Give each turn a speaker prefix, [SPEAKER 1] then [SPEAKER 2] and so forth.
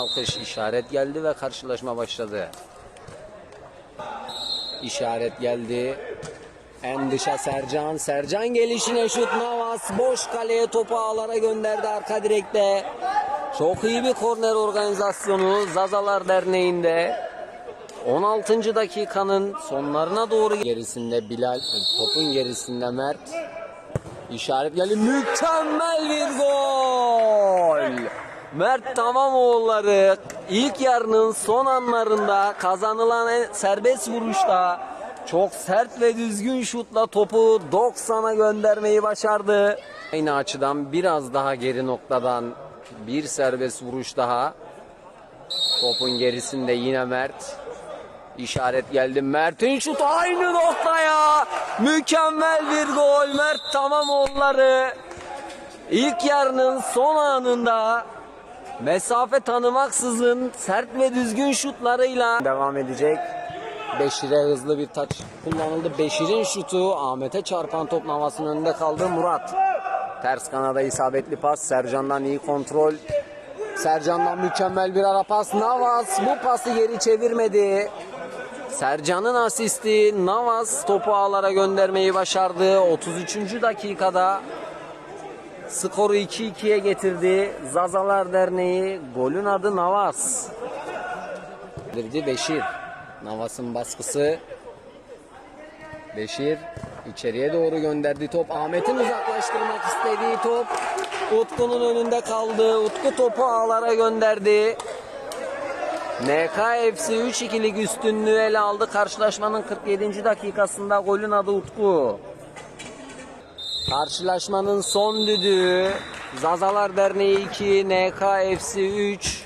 [SPEAKER 1] alkış işaret geldi ve karşılaşma başladı. İşaret geldi. En dışa Sercan. Sercan gelişine şut Navas. Boş kaleye topu ağlara gönderdi arka direkte. Çok iyi bir korner organizasyonu Zazalar Derneği'nde. 16. dakikanın sonlarına doğru gerisinde Bilal, topun gerisinde Mert. İşaret geldi. Mükemmel bir gol. Mert Tamamoğulları ilk yarının son anlarında kazanılan serbest vuruşta çok sert ve düzgün şutla topu 90'a göndermeyi başardı. Aynı açıdan biraz daha geri noktadan bir serbest vuruş daha. Topun gerisinde yine Mert. İşaret geldi. Mert'in şutu aynı noktaya. Mükemmel bir gol. Mert tamam onları. İlk yarının son anında mesafe tanımaksızın sert ve düzgün şutlarıyla devam edecek. Beşir'e hızlı bir taç kullanıldı. Beşir'in şutu Ahmet'e çarpan top Navas'ın önünde kaldı. Murat. Ters kanada isabetli pas. Sercan'dan iyi kontrol. Sercan'dan mükemmel bir ara pas. Navas bu pası geri çevirmedi. Sercan'ın asisti Navas topu ağlara göndermeyi başardı. 33. dakikada skoru 2-2'ye getirdi. Zazalar Derneği golün adı Navas. Verdi Beşir. Navas'ın baskısı. Beşir içeriye doğru gönderdi top. Ahmet'in uzaklaştırmak istediği top. Utku'nun önünde kaldı. Utku topu ağlara gönderdi. NKFC 3-2'lik üstünlüğü ele aldı. Karşılaşmanın 47. dakikasında golün adı Utku. Karşılaşmanın son düdüğü Zazalar Derneği 2, NKFC 3.